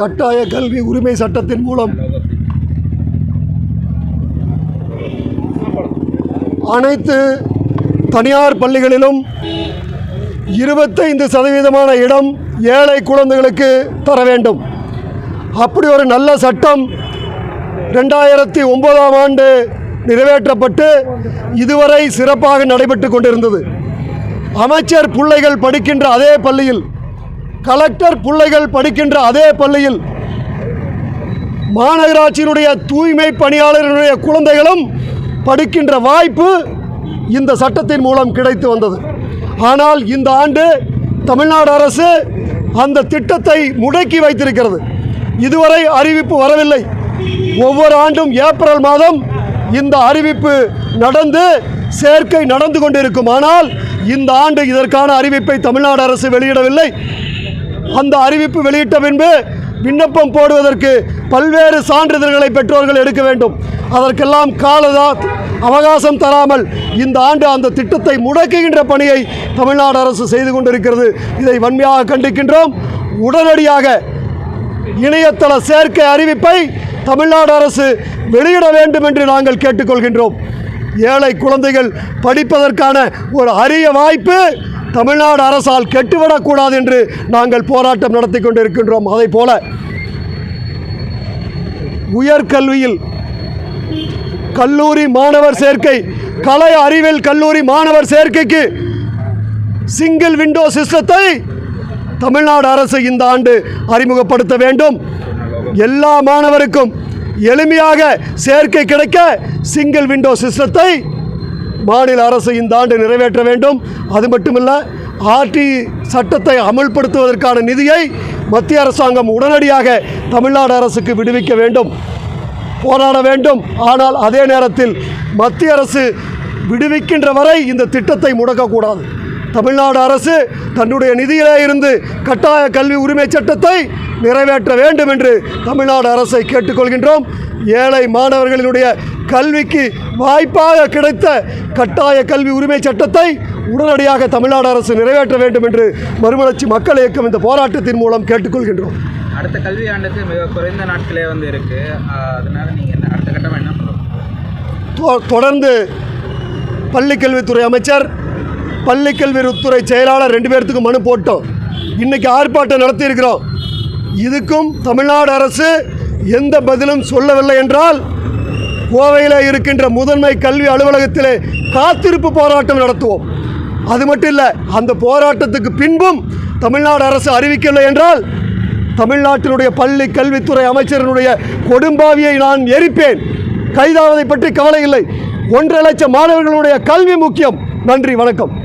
கட்டாய கல்வி உரிமை சட்டத்தின் மூலம் அனைத்து தனியார் பள்ளிகளிலும் இருபத்தைந்து சதவீதமான இடம் ஏழை குழந்தைகளுக்கு தர வேண்டும். அப்படி ஒரு நல்ல சட்டம் ரெண்டாயிரத்தி ஒன்பதாம் ஆண்டு நிறைவேற்றப்பட்டு இதுவரை சிறப்பாக நடைபெற்று கொண்டிருந்தது. அமைச்சர் பிள்ளைகள் படிக்கின்ற அதே பள்ளியில் கலெக்டர் பிள்ளைகள் படிக்கின்ற அதே பள்ளியில் மாநகராட்சியினுடைய தூய்மை பணியாளர்களுடைய குழந்தைகளும் படிக்கின்ற வாய்ப்பு இந்த சட்டத்தின் மூலம் கிடைத்து வந்தது. ஆனால் இந்த ஆண்டு தமிழ்நாடு அரசு அந்த திட்டத்தை முடக்கி வைத்திருக்கிறது. இதுவரை அறிவிப்பு வரவில்லை. ஒவ்வொரு ஆண்டும் ஏப்ரல் மாதம் இந்த அறிவிப்பு நடந்து சேர்க்கை நடந்து கொண்டிருக்கும். ஆனால் இந்த ஆண்டு இதற்கான அறிவிப்பை தமிழ்நாடு அரசு வெளியிடவில்லை. அந்த அறிவிப்பு வெளியிட்ட பின்பு விண்ணப்பம் போடுவதற்கு பல்வேறு சான்றிதழ்களை பெற்றோர்கள் எடுக்க வேண்டும். அதற்கெல்லாம் காலதா அவகாசம் தராமல் இந்த ஆண்டு அந்த திட்டத்தை முடக்குகின்ற பணியை தமிழ்நாடு அரசு செய்து கொண்டிருக்கிறது. இதை வன்மையாக கண்டிக்கின்றோம். உடனடியாக இணையதள சேர்க்கை அறிவிப்பை தமிழ்நாடு அரசு வெளியிட வேண்டும் என்று நாங்கள் கேட்டுக்கொள்கின்றோம். ஏழை குழந்தைகள் படிப்பதற்கான ஒரு அரிய வாய்ப்பு தமிழ்நாடு அரசால் கெட்டுவிடக்கூடாது என்று நாங்கள் போராட்டம் நடத்தி கொண்டிருக்கின்றோம். அதை போல உயர்கல்வியில் கல்லூரி மாணவர் சேர்க்கை கலை அறிவியல் கல்லூரி மாணவர் சேர்க்கைக்கு சிங்கிள் விண்டோ சிஸ்டத்தை தமிழ்நாடு அரசு இந்த ஆண்டு அறிமுகப்படுத்த வேண்டும். எல்லா மாணவருக்கும் எளிமையாக சேர்க்கை கிடைக்க சிங்கிள் விண்டோ சிஸ்டத்தை மாநில அரசு இந்த ஆண்டு நிறைவேற்ற வேண்டும். அது மட்டுமல்ல ஆர்டி சட்டத்தை அமல்படுத்துவதற்கான நிதியை மத்திய அரசாங்கம் உடனடியாக தமிழ்நாடு அரசுக்கு விடுவிக்க வேண்டும். போராட வேண்டும். ஆனால் அதே நேரத்தில் மத்திய அரசு விடுவிக்கின்ற வரை இந்த திட்டத்தை முடக்கக்கூடாது. தமிழ்நாடு அரசு தன்னுடைய நிதியிலே இருந்து கட்டாய கல்வி உரிமை சட்டத்தை நிறைவேற்ற வேண்டும் என்று தமிழ்நாடு அரசை கேட்டுக்கொள்கின்றோம். ஏழை மாணவர்களினுடைய கல்விக்கு வாய்ப்பாக கிடைத்த கட்டாய கல்வி உரிமை சட்டத்தை உடனடியாக தமிழ்நாடு அரசு நிறைவேற்ற வேண்டும் என்று மறுமலர்ச்சி மக்கள் இயக்கம் இந்த போராட்டத்தின் மூலம் கேட்டுக்கொள்கின்றோம். அடுத்த கல்வி ஆண்டுக்கு மிக குறைந்த நாட்களே வந்து இருக்கு. அதனால நீங்க என்ன அடுத்த கட்டமா என்ன தொடர்ந்து பள்ளிக்கல்வித்துறை அமைச்சர் பள்ளிக்கல்வித்துறை செயலாளர் ரெண்டு பேர்த்துக்கும் மனு போட்டோம். இன்னைக்கு ஆர்ப்பாட்டம் நடத்தியிருக்கிறோம். இதுக்கும் தமிழ்நாடு அரசு எந்த பதிலும் சொல்லவில்லை என்றால் கோவையில் இருக்கின்ற முதன்மை கல்வி அலுவலகத்திலே காத்திருப்பு போராட்டம் நடத்துவோம். அது மட்டும் இல்லை அந்த போராட்டத்துக்கு பின்பும் தமிழ்நாடு அரசு அறிவிக்கவில்லை என்றால் தமிழ்நாட்டினுடைய பள்ளி கல்வித்துறை அமைச்சரினுடைய கொடும்பாவியை நான் எரிப்பேன். கைதாவதை பற்றி கவலை இல்லை. ஒன்றரை லட்சம் மாணவர்களுடைய கல்வி முக்கியம். நன்றி வணக்கம்.